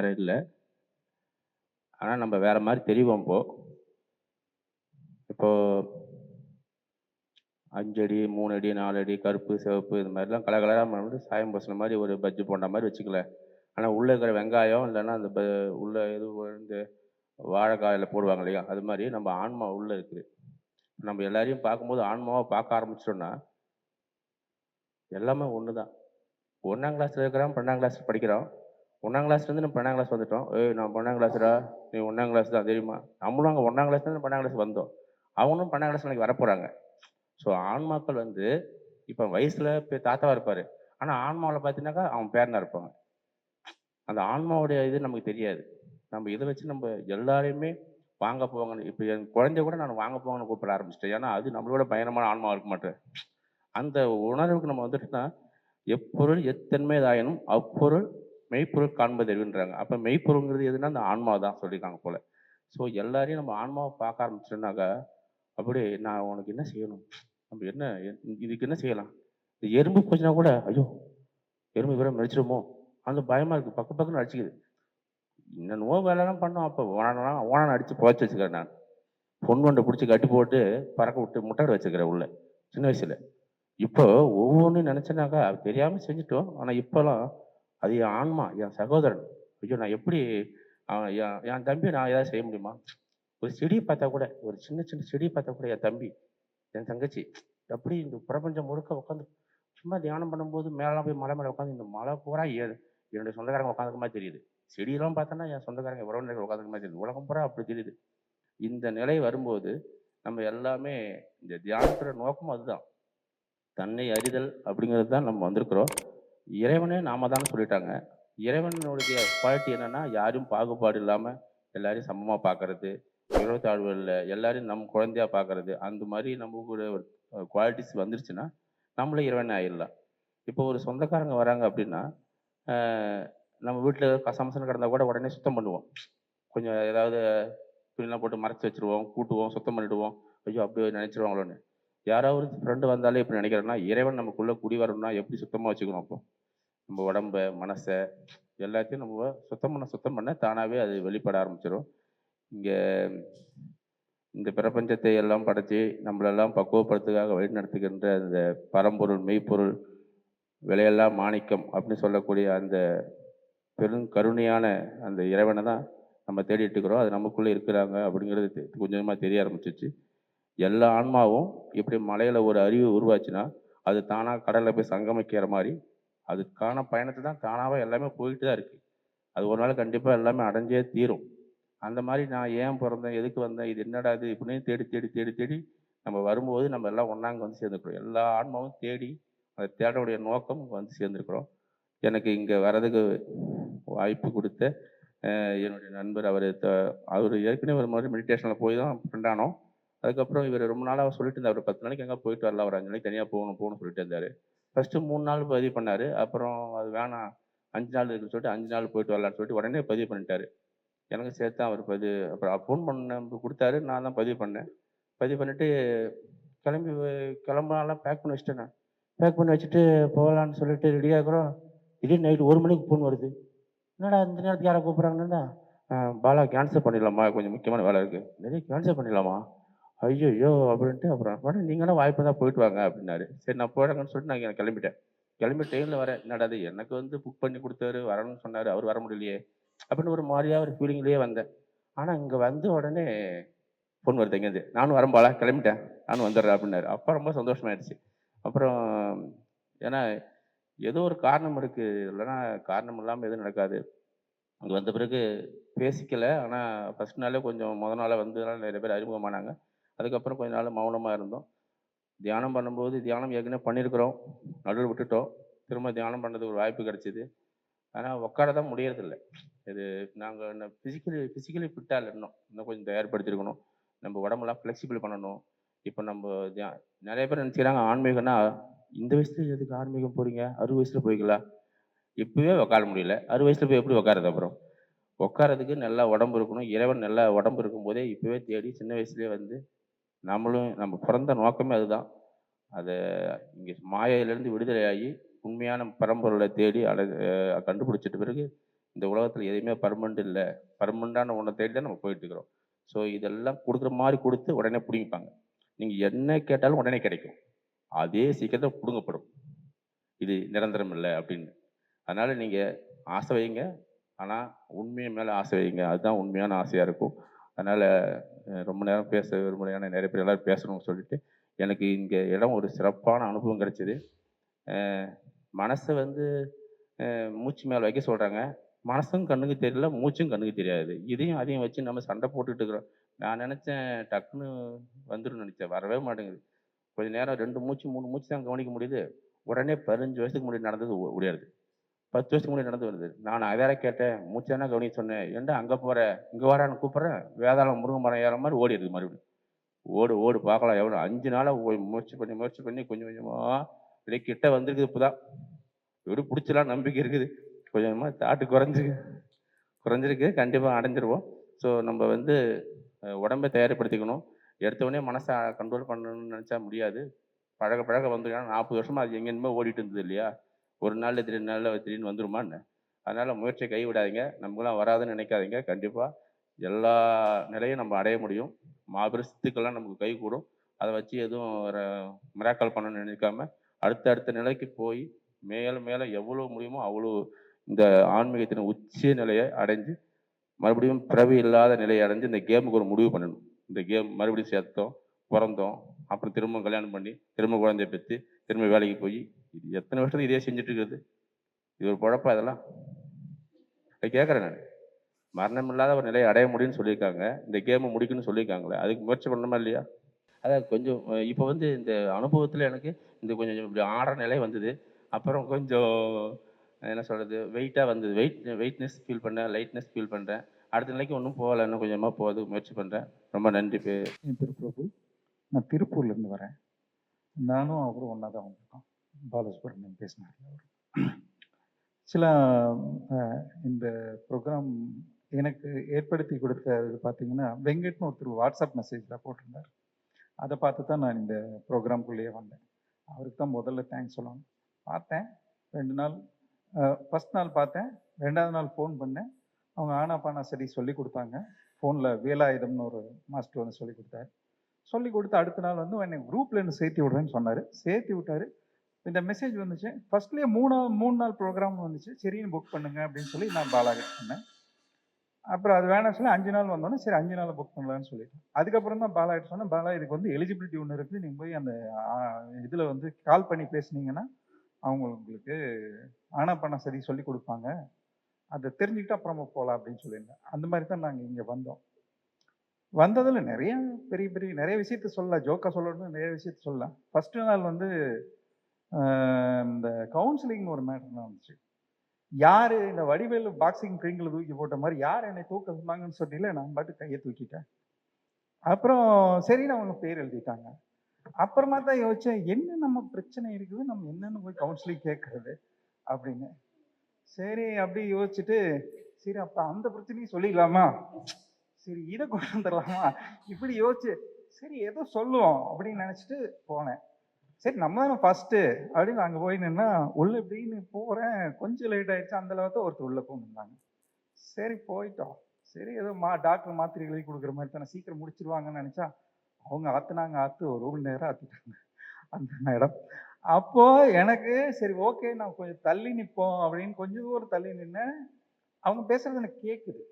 நேரம் இல்லை. ஆனால் நம்ம வேற மாதிரி தெரிவோம் இப்போது இப்போ அஞ்சடி மூணு அடி நாலு அடி கருப்பு சிவப்பு இது மாதிரிலாம் கலர் கலராக பண்ணிட்டு சாயம் பூசின மாதிரி ஒரு பஜ்ஜி போன்ற மாதிரி வச்சுக்கல ஆனால் உள்ளே இருக்கிற வெங்காயம் இல்லைன்னா அந்த ப உள்ள இது இந்த வாழைக்காயில் போடுவாங்க இல்லையா? அது மாதிரி நம்ம ஆன்மா உள்ளே இருக்குது. நம்ம எல்லாரையும் பார்க்கும்போது ஆன்மாவை பார்க்க ஆரம்பிச்சிட்டோம்னா எல்லாமே ஒன்று தான் ஒன்றாம் கிளாஸில் இருக்கிறோம் பன்னெண்டாம் கிளாஸ் படிக்கிறோம். ஒன்றாம் கிளாஸ்லேருந்து நம்ம பன்னெண்டாம் கிளாஸ் வந்துட்டோம். ஏய் நான் பன்னெண்டாம் கிளாஸ்டா நீ ஒன்றாம் கிளாஸ் தான் தெரியுமா? நம்மளும் அங்கே ஒன்றாம் கிளாஸ்லேருந்து பன்னெண்டாம் கிளாஸ் வந்தோம். அவங்களும் பன்னெண்டாம் கிளாஸ் நாளைக்கு வரப்போகிறாங்க ஸோ ஆன்மாக்கள் வந்து இப்போ வயசில் இப்போ தாத்தாவாக இருப்பார். ஆனால் ஆன்மாவில் பார்த்தீங்கன்னாக்கா அவன் பேரனாக இருப்பாங்க. அந்த ஆன்மாவுடைய இது நமக்கு தெரியாது. நம்ம இதை வச்சு நம்ம எல்லாரையுமே வாங்க போவாங்கன்னு இப்போ என் குழந்தைய கூட நான் வாங்க போவாங்கன்னு கூப்பிட ஆரம்பிச்சிட்டேன். ஏன்னா அது நம்மளோட பயணமான ஆன்மா இருக்க மாட்டேன். அந்த உணர்வுக்கு நம்ம வந்துட்டுனா எப்பொருள் எத்தன்மைதாயினும் அப்பொருள் மெய்ப்பொருள் காண்பது அறிவுன்றாங்க அப்போ மெய்ப்பொருள்ங்கிறது எதுனா அந்த ஆன்மா தான் சொல்லியிருக்காங்க போல. ஸோ எல்லாரையும் நம்ம ஆன்மாவை பார்க்க ஆரம்பிச்சோன்னாக்கா அப்படியே நான் உனக்கு என்ன செய்யணும்? நம்ம என்ன இதுக்கு என்ன செய்யலாம்? இது எறும்பு போச்சுன்னா கூட ஐயோ எறும்பு இவரை மறிச்சிடுமோ அந்த பயமாக இருக்குது பக்க பக்கம்னு அடிச்சுக்குது. என்னென்னவோ வேலைலாம் பண்ணோம். அப்போ ஓனானா ஓனான அடித்து புதைச்சி வச்சுக்கிறேன் நான். பொன் வண்டை பிடிச்சி கட்டி போட்டு பறக்க விட்டு முட்டை வச்சுக்கிறேன் உள்ள. சின்ன வயசில். இப்போ ஒவ்வொன்றும் நினச்சேனாக்கா தெரியாமல் செஞ்சுட்டோம். ஆனால் இப்போலாம் அது என் ஆன்மா என் சகோதரன். ஐயோ நான் எப்படி என் என் தம்பி நான் ஏதாவது செய்ய முடியுமா? ஒரு செடியை பார்த்தா கூட ஒரு சின்ன சின்ன செடியை பார்த்தா கூட என் தம்பி என் தங்கச்சி அப்படி இந்த பிரபஞ்சம் முழுக்க உட்காந்து சும்மா தியானம் பண்ணும்போது மேலாம் போய் மலை மேலே உட்காந்து இந்த மலை பூரா ஏ- என்னுடைய சொந்தக்காரங்க உட்காந்துக்க மாதிரி தெரியுது. செடியெல்லாம் பார்த்தோன்னா என் சொந்தக்காரங்க உறவினர்கள் உட்காந்துக்க மாதிரி தெரியுது. உலகம் பூரா அப்படி தெரியுது. இந்த நிலை வரும்போது நம்ம எல்லாமே இந்த தியானத்தோட நோக்கம் அதுதான். தன்னை அறிதல் அப்படிங்கிறது தான் நம்ம வந்திருக்கிறோம். இறைவனே நாம தான் சொல்லிட்டாங்க. இறைவனுடைய குவாலிட்டி என்னன்னா யாரும் பாகுபாடு இல்லாம எல்லாரையும் சமமா பார்க்கறது உயர்வுத்தாழ்வு இல்லை எல்லாரையும் நம்ம குழந்தையா பார்க்கறது அந்த மாதிரி நம்ம கூட ஒரு குவாலிட்டிஸ் வந்துருச்சுன்னா நம்மளே இறைவனே ஆயிடலாம். இப்போ ஒரு சொந்தக்காரங்க வராங்க அப்படின்னா நம்ம வீட்டில் கசமசன்னு கிடந்தா கூட உடனே சுத்தம் பண்ணுவோம். கொஞ்சம் ஏதாவது துணிலாம் போட்டு மறைச்சு வச்சிருவோம் கூட்டுவோம் சுத்தம் பண்ணிடுவோம். ஐயோ அப்படியே நினைச்சிருவாங்களோன்னு. யாராவது ஃப்ரெண்டு வந்தாலே இப்படி நினைக்கிறேன்னா இறைவன் நமக்குள்ளே குடி வரணும்னா எப்படி சுத்தமாக வச்சுக்கணும் அப்போ? நம்ம உடம்பை மனசை எல்லாத்தையும் நம்ம சுத்தம் பண்ண சுத்தம் பண்ண தானாகவே அது வெளிப்பட ஆரம்பிச்சிடும் இங்கே இந்த பிரபஞ்சத்தை எல்லாம் படைத்து நம்மளெல்லாம் பக்குவப்படுத்துக்காக வழிநடத்துகின்ற அந்த பரம்பொருள் மெய்ப்பொருள் விலையெல்லாம் மாணிக்கம் அப்படின்னு சொல்லக்கூடிய அந்த பெரும் கருணையான அந்த இறைவனை தான் நம்ம தேடிட்டு இருக்கிறோம். அது நமக்குள்ளே இருக்கிறாங்க அப்படிங்கிறது கொஞ்சமாக தெரிய ஆரம்பிச்சிச்சு. எல்லா ஆன்மாவும் இப்படி மலையில் ஒரு அறிவு உருவாச்சுன்னா அது தானா கடலில் போய் சங்கமிக்கிற மாதிரி அதுக்கான பயணத்தை தான் தானாவே எல்லாமே போயிட்டு தான் இருக்குது அது ஒரு நாள் கண்டிப்பாக எல்லாமே அடைஞ்சே தீரும். அந்த மாதிரி நான் ஏன் பிறந்தேன்? எதுக்கு வந்தேன்? இது என்னடா இது? இப்படின்னு தேடி தேடி தேடி தேடி நம்ம வரும்போது நம்ம எல்லாம் ஒன்றாங்க வந்து சேர்ந்துக்கிறோம் எல்லா ஆன்மாவும் தேடி அந்த தேடவுடைய நோக்கம் வந்து சேர்ந்துருக்கிறோம். எனக்கு இங்கே வர்றதுக்கு வாய்ப்பு கொடுத்த என்னுடைய நண்பர் அவர் அவர் ஏற்கனவே ஒரு மாதிரி மெடிடேஷனில் போய் தான் ஃப்ரெண்டானோம் அதுக்கப்புறம் இவர் ரொம்ப நாளாக சொல்லிட்டு இருந்தார். ஒரு பத்து நாளைக்கு எங்கே போயிட்டு வரலாம். ஒரு அஞ்சு நாளைக்கு தனியாக போகணும் போகணும்னு சொல்லிட்டு இருந்தார். ஃபஸ்ட்டு மூணு நாள் பதிவு பண்ணார். அப்புறம் அது வேணாம். அஞ்சு நாள் இருக்குன்னு சொல்லிட்டு அஞ்சு நாள் போயிட்டு வரலான்னு சொல்லிட்டு உடனே பதிவு பண்ணிட்டாரு. எனக்கு சேர்த்து அவர் பதிவு அப்புறம் ஃபோன் பண்ண கொடுத்தாரு. நான் தான் பதிவு பண்ணேன். பதிவு பண்ணிவிட்டு கிளம்பி கிளம்புனாலாம் பேக் பண்ணி வச்சுட்டேன் நான். பேக் பண்ணி வச்சுட்டு போகலான்னு சொல்லிட்டு ரெடியாக திடீர்னு நைட்டு ஒரு மணிக்கு ஃபோன் வருது. என்னடா இந்த நேரத்துக்கு யாரை கூப்பிட்றாங்கன்னா பாலா கேன்சல் பண்ணிடலாமா கொஞ்சம் முக்கியமான வேலை இருக்குது நிறைய கேன்சல் பண்ணிடலாமா? ஐயோ அப்படின்ட்டு அப்புறம் மேடம் நீங்களாம் வாய்ப்பு தான் போயிட்டு வாங்க அப்படின்னாரு. சரி நான் போயிடங்கன்னு சொல்லிட்டு நான் கிளம்பிட்டேன். கிளம்பி ட்ரெயினில் வரேன். என்னடாது எனக்கு வந்து புக் பண்ணி கொடுத்தாரு வரணும்னு சொன்னார் அவர் வர முடியலையே அப்படின்னு ஒரு மாதிரியா ஒரு ஃபீலிங்லேயே வந்தேன். ஆனால் இங்கே வந்த உடனே ஃபோன் வருது எங்கேருந்து? நானும் வரேன் கிளம்பிட்டேன். நானும் வந்துடுறேன் அப்படின்னாரு. அப்போ ரொம்ப சந்தோஷமாயிடுச்சு. அப்புறம் ஏன்னா ஏதோ ஒரு காரணம் இருக்குது இல்லைன்னா காரணம் இல்லாமல் எதுவும் நடக்காது. அங்கே வந்த பிறகு பேசிக்கலை. ஆனால் ஃபர்ஸ்ட் நாளே கொஞ்சம் முத நாளாக வந்ததுனால நிறைய பேர் அறிமுகமானாங்க. அதுக்கப்புறம் கொஞ்ச நாள் மௌனமாக இருந்தோம். தியானம் பண்ணும்போது தியானம் ஏற்கனவே பண்ணியிருக்கிறோம் நடுவில் விட்டுட்டோம். திரும்ப தியானம் பண்ணுறதுக்கு ஒரு வாய்ப்பு கிடைச்சிது. ஆனால் உட்கார தான் முடியறதில்ல. இது நாங்கள் ஃபிசிக்கலி ஃபிசிக்கலி ஃபிட்டாக இன்னும். இன்னும் கொஞ்சம் தயார்படுத்தியிருக்கணும் நம்ம உடம்பெல்லாம் ஃப்ளெக்சிபிள் பண்ணணும். இப்போ நம்ம தியா- நிறைய பேர் நினச்சிக்கிறாங்க ஆன்மீகம்னா இந்த வயசுல எதுக்கு ஆன்மீகம் போகிறீங்க அறுபது வயசில் போய்க்கலாம் இப்போவே உட்கார முடியல. அறுபது வயசில் போய் எப்படி உட்காருது அப்புறம்? உட்காரதுக்கு நல்லா உடம்பு இருக்கணும். இறைவன் நல்லா உடம்பு இருக்கும்போதே இப்போவே தேடி சின்ன வயசுலேயே வந்து நம்மளும் நம்ம பிறந்த நோக்கமே அதுதான். அதை இங்கே மாயையிலேருந்து விடுதலையாகி உண்மையான பரம்பொருளை தேடி அடை கண்டுபிடிச்சிட்ட பிறகு இந்த உலகத்தில் எதுவுமே பர்மனெண்ட் இல்லை. பர்மனெண்டான ஒன்றை தேடி தான் நம்ம போயிட்டு இருக்கிறோம். ஸோ இதெல்லாம் கொடுக்குற மாதிரி கொடுத்து உடனே பிடிங்கிப்பாங்க. நீங்கள் என்ன கேட்டாலும் உடனே கிடைக்கும். அதே சீக்கிரத்தில் பிடுங்கப்படும். இது நிரந்தரம் இல்லை அப்படின்னு. அதனால் நீங்கள் ஆசை வைங்க. ஆனால் உண்மையை மேலே ஆசை வைங்க. அதுதான் உண்மையான ஆசையாக இருக்கும். அதனால் ரொம்ப நேரம் பேச விரும்பலையான நிறைய பேர் எல்லாரும் பேசணும்னு சொல்லிட்டு எனக்கு இங்கே இடம் ஒரு சிறப்பான அனுபவம் கிடச்சிது. மனசை வந்து மூச்சு மேலே வைக்க சொல்கிறாங்க மனசும் கண்ணுக்கு தெரியல மூச்சும் கண்ணுக்கு தெரியாது. இதையும் அதையும் வச்சு நம்ம சண்டை போட்டுட்டு இருக்கிறோம். நான் நினச்சேன் டக்குன்னு வந்துடும் நினச்சேன். வரவே மாட்டேங்குது. கொஞ்ச நேரம் ரெண்டு மூச்சு மூணு மூச்சு தான் கவனிக்க முடியுது. உடனே பதினஞ்சு வயசுக்கு முன்னாடி நடந்தது முடியாது பத்து வருஷத்துக்கு முன்னாடி நடந்து வருது நான் வேற கேட்டேன். மூச்சு தானே கவனிக்க சொன்னேன். ஏன்டா அங்கே போகிற இங்கே வரான்னு கூப்பிட்றேன் வேதாளம் முருங்கை மரம் ஏற மாதிரி ஓடி இருக்குது மறுபடியும். ஓடு ஓடு பார்க்கலாம் எவ்வளோ. அஞ்சு நாளாக போய் முயற்சி பண்ணி முயற்சி பண்ணி கொஞ்சம் கொஞ்சமாக இல்லை கிட்ட வந்திருக்குது இப்போதான் எப்படி பிடிச்சலாம் நம்பிக்கை இருக்குது. கொஞ்சம் கொஞ்சமாக தாட்டு குறைஞ்சிருக்கு குறைஞ்சிருக்கு. கண்டிப்பாக அடைஞ்சிருவோம். ஸோ நம்ம வந்து உடம்பை தயார்படுத்திக்கணும். எடுத்தவொடனே மனசை கண்ட்ரோல் பண்ணணும்னு நினச்சா முடியாது. பழக பழக வந்துடும் நாற்பது வருஷமாக அது எங்கேயுமே ஓடிட்டு இருந்தது இல்லையா? ஒரு நாள் திடீர்னு நாளில் திடீர்னு வந்துருமான்னு அதனால் முயற்சியை கைவிடாதீங்க. நமக்குலாம் வராதுன்னு நினைக்காதீங்க. கண்டிப்பாக எல்லா நிலையும் நம்ம அடைய முடியும். மாபெரும் சித்துக்கள்லாம் நமக்கு கை கூடும் அதை வச்சு எதுவும் மிராக்கல் பண்ணணும்னு நினைக்காம அடுத்த அடுத்த நிலைக்கு போய் மேலும் மேலே எவ்வளோ முடியுமோ அவ்வளோ இந்த ஆன்மீகத்தின் உச்ச நிலையை அடைஞ்சு மறுபடியும் பிறவி இல்லாத நிலையை அடைஞ்சு இந்த கேமுக்கு ஒரு முடிவு பண்ணணும். இந்த கேம் மறுபடியும் சேர்த்தோம் பிறந்தோம். அப்புறம் திரும்ப கல்யாணம் பண்ணி திரும்ப குழந்தைய பெற்று திரும்ப வேலைக்கு போய் இது எத்தனை வருஷத்துக்கு இதே செஞ்சுட்டு இருக்குது இது ஒரு குழப்பம் இதெல்லாம். அதை கேட்குறேன் நான். மரணம் இல்லாத ஒரு நிலையை அடைய முடியும்னு சொல்லியிருக்காங்க. இந்த கேமை முடிக்கணும்னு சொல்லியிருக்காங்களே. அதுக்கு முயற்சி பண்ணணுமா இல்லையா? அதான் கொஞ்சம் இப்போ வந்து இந்த அனுபவத்தில் எனக்கு இந்த கொஞ்சம் இப்படி ஆடுற நிலை வந்தது. அப்புறம் கொஞ்சம் என்ன சொல்கிறது வெயிட்டாக வந்தது. வெயிட் வெயிட்னஸ் ஃபீல் பண்ணேன் லைட்னஸ் ஃபீல் பண்ணுறேன் அடுத்த நிலைக்கு ஒன்றும் போகலை. இன்னும் கொஞ்சமாக போகுது முயற்சி பண்ணுறேன் ரொம்ப நன்றி பே என் பேர் பிரபு. நான் திருப்பூர்லேருந்து வரேன். நானும் அவரும் ஒன்றா தான் வந்திருக்கோம். பாலசுப்ரமணியம் பேசினார் அவர். சில இந்த ப்ரோக்ராம் எனக்கு ஏற்படுத்தி கொடுத்தது பார்த்தீங்கன்னா வெங்கட்னு ஒருத்தர் வாட்ஸ்அப் மெசேஜில் போட்டிருந்தார். அதை பார்த்து தான் நான் இந்த ப்ரோக்ராம்குள்ளேயே வந்தேன். அவருக்கு தான் முதல்ல தேங்க்ஸ் சொல்லணும். பார்த்தேன் ரெண்டு நாள் ஃபஸ்ட் நாள் பார்த்தேன் ரெண்டாவது நாள் ஃபோன் பண்ணேன். அவங்க ஆனா பானா சரி சொல்லி கொடுத்தாங்க. ஃபோனில் வேலாயுதம்னு ஒரு மாஸ்டர் வந்து சொல்லி கொடுத்தாரு. சொல்லி கொடுத்து அடுத்த நாள் வந்து என்னை குரூப்லேருந்து சேர்த்தி சேர்த்து விடுறேன்னு சொன்னார். சேர்த்தி விட்டார். இந்த மெசேஜ் வந்துச்சு. ஃபர்ஸ்ட்லேயே மூணா மூணு நாள் ப்ரோக்ராம் வந்துச்சு. சரின்னு புக் பண்ணுங்க அப்படின்னு சொல்லி நான் பாலாகிட்ட சொன்னேன். அப்புறம் அது வேணாம் சொல்லி அஞ்சு நாள் வந்தோன்னே சரி அஞ்சு நாள் புக் பண்ணலான்னு சொல்லிட்டேன் அதுக்கப்புறம் தான் பாலாகிட்ட சொன்னேன். பாலா இதுக்கு வந்து எலிஜிபிலிட்டி ஒன்று இருக்குது நீங்கள் போய் அந்த இதில் வந்து கால் பண்ணி பேசுனீங்கன்னா அவங்க உங்களுக்கு ஆனா பண்ண சரி சொல்லி கொடுப்பாங்க. அதை தெரிஞ்சுக்கிட்டு அப்புறமா போகலாம் அப்படின்னு சொல்லியிருந்தேன். அந்த மாதிரி தான் நாங்கள் இங்கே வந்தோம். வந்ததில் நிறைய பெரிய பெரிய நிறைய விஷயத்த சொல்லலாம். ஜோக்கா சொல்லணும்னு நிறைய விஷயத்த சொல்லலாம். ஃபஸ்ட்டு நாள் வந்து இந்த கவுன்சிலிங்னு ஒரு மேட்டர்லாம் வந்துச்சு. யார் இந்த வடிவேல் பாக்ஸிங் ட்ரிங்கில் தூக்கி போட்ட மாதிரி யார் என்னை தூக்க சொன்னாங்கன்னு சொன்னீங்களே நான் பாட்டு கையை தூக்கிட்டேன். அப்புறம் சரின்னு அவங்க பேர் எழுதிட்டாங்க. அப்புறமா தான் யோசிச்சேன் என்ன நம்ம பிரச்சனை இருக்குது நம்ம என்னென்னு போய் கவுன்சிலிங் கேட்கறது அப்படின்னு. சரி அப்படி யோசிச்சுட்டு சரி அப்போ அந்த பிரச்சனையும் சொல்லிடலாமா? சரி இதை கொண்டு வந்துடலாமா? இப்படி யோசிச்சு சரி ஏதோ சொல்லுவோம் அப்படின்னு நினச்சிட்டு போனேன். சரி நம்ம தானே ஃபர்ஸ்ட்டு அப்படின்னு அங்கே போய் நின்னா உள்ள இப்படின்னு போகிறேன் கொஞ்சம் லேட் ஆயிடுச்சு. அந்த அளவுக்கு ஒருத்தர் உள்ளே போயிருந்தாங்க சரி போயிட்டோம். சரி ஏதோ மா டாக்டர் மாத்திரை எழுதி கொடுக்குற மாதிரி தானே. சீக்கிரம் முடிச்சிருவாங்கன்னு நினச்சா அவங்க ஆத்துனாங்க ஆத்து ஒரு ரூல் நேரம் ஆத்திட்டாங்க. அந்த மேடம். அப்போது எனக்கு சரி ஓகே நான் கொஞ்சம் தள்ளி நிற்போம் அப்படின்னு கொஞ்சம் தூரம் தள்ளி நின்னேன். அவங்க பேசுகிறது எனக்கு கேட்குது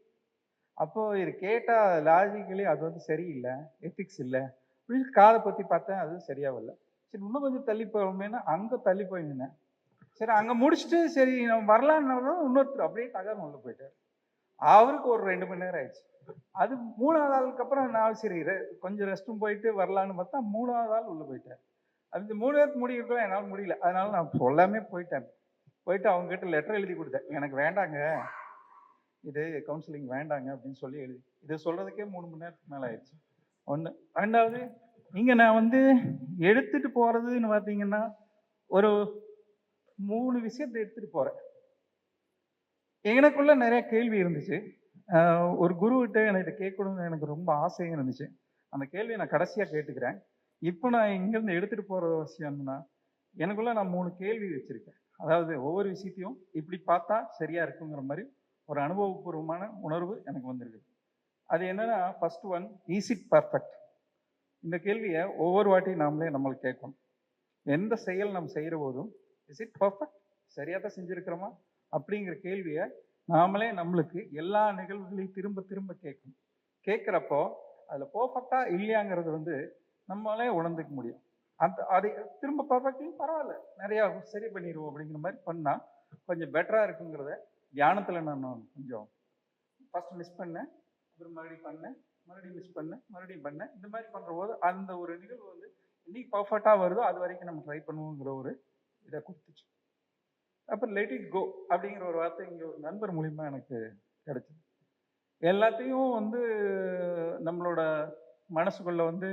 அப்போது இது கேட்டால் லாஜிக்கலி அது வந்து சரியில்லை. எத்திக்ஸ் இல்லை. அப்படின்னு காதை பற்றி பார்த்தேன். அது சரியா சரி இன்னும் கொஞ்சம் தள்ளி போவோமேனா அங்கே தள்ளி போய் நின்னேன் சரி அங்கே முடிச்சுட்டு சரி நம்ம வரலான்னு இன்னொருத்தர் அப்படியே தகவல் உள்ள போயிட்டார். அவருக்கு ஒரு ரெண்டு மணி நேரம் ஆயிடுச்சு. அது மூணாவது ஆளுக்கு அப்புறம் நான் சரி கொஞ்சம் ரெஸ்ட்டும் போயிட்டு வரலான்னு பார்த்தா மூணாவது ஆள் உள்ளே போயிட்டார். அது மூணு பேருக்கு முடியிருக்கோம் என்னால் முடியல. அதனால நான் சொல்லாமே போயிட்டேன். போயிட்டு அவங்ககிட்ட லெட்டர் எழுதி கொடுத்தேன். எனக்கு வேண்டாங்க. இது கவுன்சிலிங் வேண்டாங்க அப்படின்னு சொல்லி எழுதி இதை சொல்கிறதுக்கே மூணு மணி நேரத்துக்கு மேலே ஆயிடுச்சு. ஒன்று ரெண்டாவது இங்கே நான் வந்து எடுத்துகிட்டு போகிறதுன்னு பார்த்தீங்கன்னா ஒரு மூணு விஷயத்தை எடுத்துகிட்டு போகிறேன் எனக்குள்ள நிறைய கேள்வி இருந்துச்சு. ஒரு குருகிட்ட எனக்கு இதை கேட்கணும்னு எனக்கு ரொம்ப ஆசையும் இருந்துச்சு. அந்த கேள்வியை நான் கடைசியாக கேட்டுக்கிறேன். இப்போ நான் இங்கேருந்து எடுத்துகிட்டு போகிற விஷயம் என்னன்னா எனக்குள்ள நான் மூணு கேள்வி வச்சுருக்கேன். அதாவது ஒவ்வொரு விஷயத்தையும் இப்படி பார்த்தா சரியாக இருக்குங்கிற மாதிரி ஒரு அனுபவபூர்வமான உணர்வு எனக்கு வந்திருக்கு அது என்னன்னா first one is it perfect இந்த கேள்வியை ஒவ்வொரு வாட்டியும் நாமளே நம்மளுக்கு கேட்கணும். எந்த செயல் நம்ம செய்கிற போதும் இஸ் இட் பர்ஃபெக்ட் சரியாக தான் செஞ்சுருக்கிறோமா? அப்படிங்கிற கேள்வியை நாமளே நம்மளுக்கு எல்லா நிகழ்வுகளையும் திரும்ப திரும்ப கேட்கணும். கேட்குறப்போ அதில் பர்ஃபெக்டாக இல்லையாங்கிறது வந்து நம்மளே உணர்ந்துக்க முடியும். அந்த அதை திரும்ப பர்ஃபெக்ட்லையும் பரவாயில்ல. நிறையா சரி பண்ணிடுவோம் அப்படிங்கிற மாதிரி பண்ணால் கொஞ்சம் பெட்டராக இருக்குங்கிறத தியானத்தில் நான் கொஞ்சம் ஃபஸ்ட் மிஸ் பண்ணேன். அப்புறம் மறுபடியும் பண்ணேன். மறுபடியும் மிஸ் பண்ணேன் மறுபடியும் பண்ணேன் இந்த மாதிரி பண்ணுற போது அந்த ஒரு நிகழ்வு வந்து இன்னைக்கு பர்ஃபெக்டாக வருதோ அது வரைக்கும் நம்ம ட்ரை பண்ணுவோங்கிற ஒரு இதை கொடுத்துச்சு. அப்புறம் லெட் இட் கோ அப்படிங்கிற ஒரு வார்த்தை இங்கே ஒரு நண்பர் மூலிமா எனக்கு கிடைச்சிது. எல்லாத்தையும் வந்து நம்மளோட மனசுக்குள்ள வந்து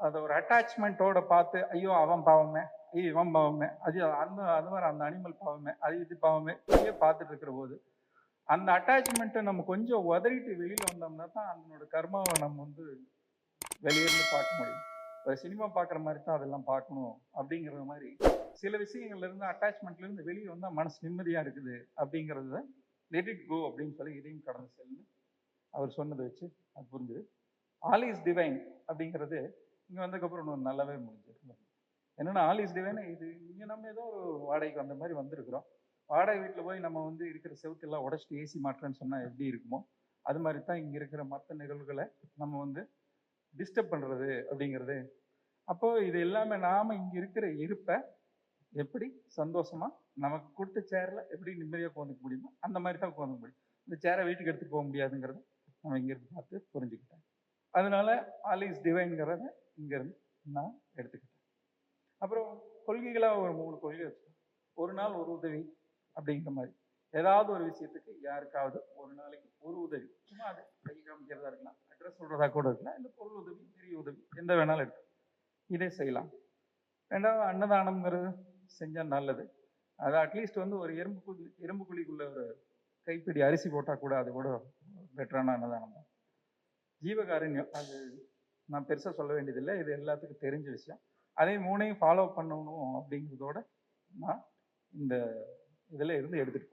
அதை ஒரு அட்டாச்மெண்ட்டோட பார்த்து ஐயோ அவன் பாவமே ஐயோ இவன் பாவமே அது அந்த அது மாதிரி அந்த அனிமல் பாவமே அது இது பாவமே இப்படியே பார்த்துட்டு இருக்கிற போது அந்த அட்டாச்மெண்ட்டை நம்ம கொஞ்சம் உதறிட்டு வெளியில் வந்தோம்னா தான் அதனோட கர்மாவை நம்ம வந்து வெளியேருந்து பார்க்க முடியும். சினிமா பார்க்குற மாதிரி தான் அதெல்லாம் பார்க்கணும் அப்படிங்கிற மாதிரி சில விஷயங்கள்லேருந்து அட்டாச்மெண்ட்லேருந்து வெளியே வந்தால் மனசு நிம்மதியாக இருக்குது அப்படிங்கிறத லெட் இட் கோ அப்படின்னு சொல்லி இதையும் கடந்து செல்லு அவர் சொன்னதை வச்சு அது புரிஞ்சுது. ஆல் இஸ் டிவைன் அப்படிங்கிறது இங்கே வந்ததுக்கப்புறம் இன்னும் நல்லாவே முடிஞ்சது. என்னென்னா ஆல் இஸ் டிவைன் இது இங்கே நம்ம ஏதோ ஒரு வாடகைக்கு வந்த மாதிரி வந்திருக்கிறோம். வாடகை வீட்டில் போய் நம்ம வந்து இருக்கிற செவுத்தெல்லாம் உடச்சிட்டு ஏசி மாட்டுறேன்னு சொன்னால் எப்படி இருக்குமோ அது மாதிரி தான் இங்கே இருக்கிற மற்ற நிகழ்வுகளை நம்ம வந்து டிஸ்டர்ப் பண்ணுறது அப்படிங்கிறது. அப்போது இது எல்லாமே நாம் இங்கே இருக்கிற இருப்பை எப்படி சந்தோஷமாக நமக்கு கொடுத்த சேரில் எப்படி நிம்மதியாக உட்காந்துக்க முடியுமோ அந்த மாதிரி தான் உட்காந்துக்க முடியும். இந்த சேரை வீட்டுக்கு எடுத்துகிட்டு போக முடியாதுங்கிறத நம்ம இங்கேருந்து பார்த்து புரிஞ்சுக்கிட்டேன். அதனால ஆல் இஸ் டிவைன்கிறத இங்கேருந்து நான் எடுத்துக்கிட்டேன். அப்புறம் கொள்கைகளாக ஒரு மூணு கொள்கை வச்சுக்கோம் ஒரு நாள் ஒரு உதவி அப்படிங்கிற மாதிரி. ஏதாவது ஒரு விஷயத்துக்கு யாருக்காவது ஒரு நாளைக்கு ஒரு உதவி சும்மா அது கை காமிக்கிறதா இருக்கலாம் அட்ரஸ் சொல்றதா கூட இருக்கலாம் இல்லை பொருள் உதவி பெரிய உதவி எந்த வேணாலும் எடுக்கலாம் இதே செய்யலாம். ரெண்டாவது அன்னதானம்ங்கிறது செஞ்சால் நல்லது. அது அட்லீஸ்ட் வந்து ஒரு எறும்பு குழி எறும்பு குழிக்குள்ள ஒரு கைப்பிடி அரிசி போட்டால் கூட அது கூட பெட்டரான அன்னதானம் தான். ஜீவகாருண்யம் அது நான் பெருசாக சொல்ல வேண்டியதில்லை இது எல்லாத்துக்கும் தெரிஞ்ச விஷயம். அதே மூணையும் ஃபாலோ பண்ணணும் அப்படிங்கிறதோட நான் இந்த இதில் இருந்து எடுத்துட்டு